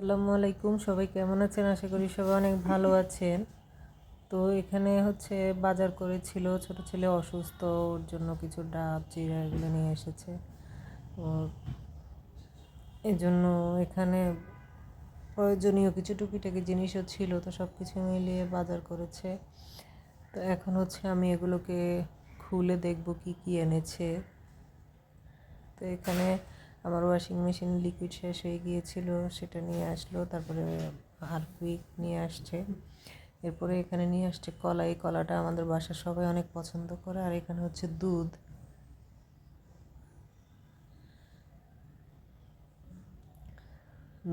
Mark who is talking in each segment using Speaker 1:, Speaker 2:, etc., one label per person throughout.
Speaker 1: আসসালামু আলাইকুম। সবাই কেমন আছেন? আশা করি সবাই অনেক ভালো আছেন। তো এখানে হচ্ছে বাজার করেছিল ছোট ছেলে অসুস্থ, ওর জন্য কিছু ডাব চিরা এগুলো নিয়ে এসেছে। এই জন্য এখানে প্রয়োজনীয় কিছু টুকিটাকি জিনিসও ছিল, তো সব কিছু মিলিয়ে বাজার করেছে। তো এখন হচ্ছে আমি এগুলোকে খুলে দেখব কি কি এনেছে। তো এখানে আমার ওয়াশিং মেশিন লিকুইড শেষ হয়ে গিয়েছিল, সেটা নিয়ে আসলো, তারপরে হারপিক নিয়ে আসছে। এরপরে এখানে নিয়ে আসছে কলা এই কলাটা আমাদের বাসার সবাই অনেক পছন্দ করে, আর এখানে হচ্ছে দুধ।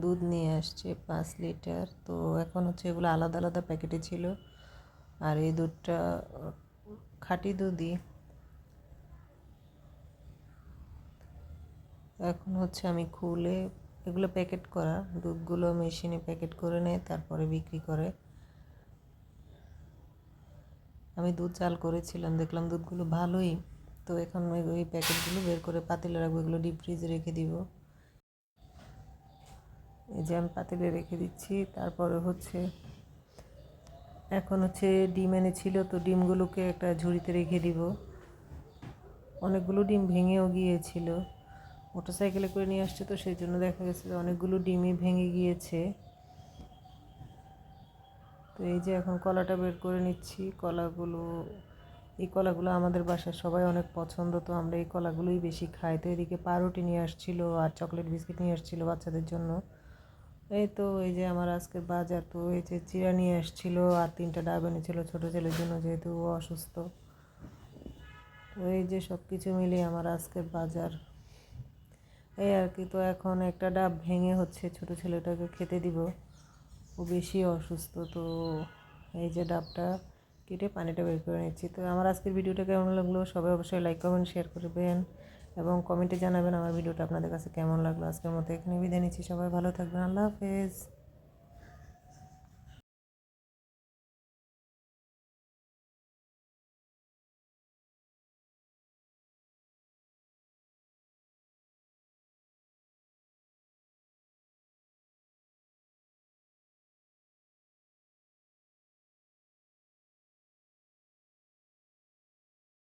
Speaker 1: দুধ নিয়ে আসছে পাঁচ লিটার, তো এখন হচ্ছে এগুলো আলাদা আলাদা প্যাকেটে ছিল। আর এই দুধটা খাঁটি দুধই। এখন হচ্ছে আমি খুলে এগুলো প্যাকেট করা, দুধগুলো মেশিনে প্যাকেট করে নেয় তারপরে বিক্রি করে। আমি দুধ চাল করেছিলাম, দেখলাম দুধগুলো ভালোই, তো এখন ওই প্যাকেটগুলো বের করে পাতিলে রাখব, এগুলো ডিপ ফ্রিজে রেখে দিব। এই যে আমি পাতিলে রেখে দিচ্ছি, তারপরে হচ্ছে, এখন হচ্ছে ডিম এনেছিল, তো ডিমগুলোকে একটা ঝুড়িতে রেখে দিব। অনেকগুলো ডিম ভেঙেও গিয়েছিল। মোটরসাইকেলে করে নিয়ে আসছে, তো সেই জন্য দেখা গেছে যে অনেকগুলো ডিমই ভেঙে গিয়েছে। তো এই যে এখন কলাটা বের করে নিচ্ছি। কলাগুলো, এই কলাগুলো আমাদের বাসায় সবাই অনেক পছন্দ, তো আমরা এই কলাগুলোই বেশি খাই। তো এদিকে পাউরুটি নিয়ে আসছিল আর চকলেট বিস্কিট নিয়ে আসছিল বাচ্চাদের জন্য। এই তো, এই যে আমার আজকের বাজার, তো এই যে চিরা নিয়ে আসছিল আর তিনটা ডাব এনেছিল ছোটো ছেলের জন্য, যেহেতু অসুস্থ। তো এই যে সব কিছু মিলিয়ে আমার আজকের বাজার এই আর কি, তো এখন একটা ডাব ভেঙে হচ্ছে, ছোট ছেলেটাকে খেতে দিব। ও বেশি অসুস্থ, তো এই যে ডাবটা কেটে পানিটা বের করে নিচ্ছি। তো আমার আজকের ভিডিওটা কেমন লাগল সবাই অবশ্যই লাইক কমেন্ট শেয়ার করবেন এবং কমেন্টে জানাবেন আমার ভিডিওটা আপনাদের কাছে কেমন লাগল। আজকের মতো এখানে বিদায় নিচ্ছি, সবাই ভালো থাকবেন, আল্লাহ হাফেজ।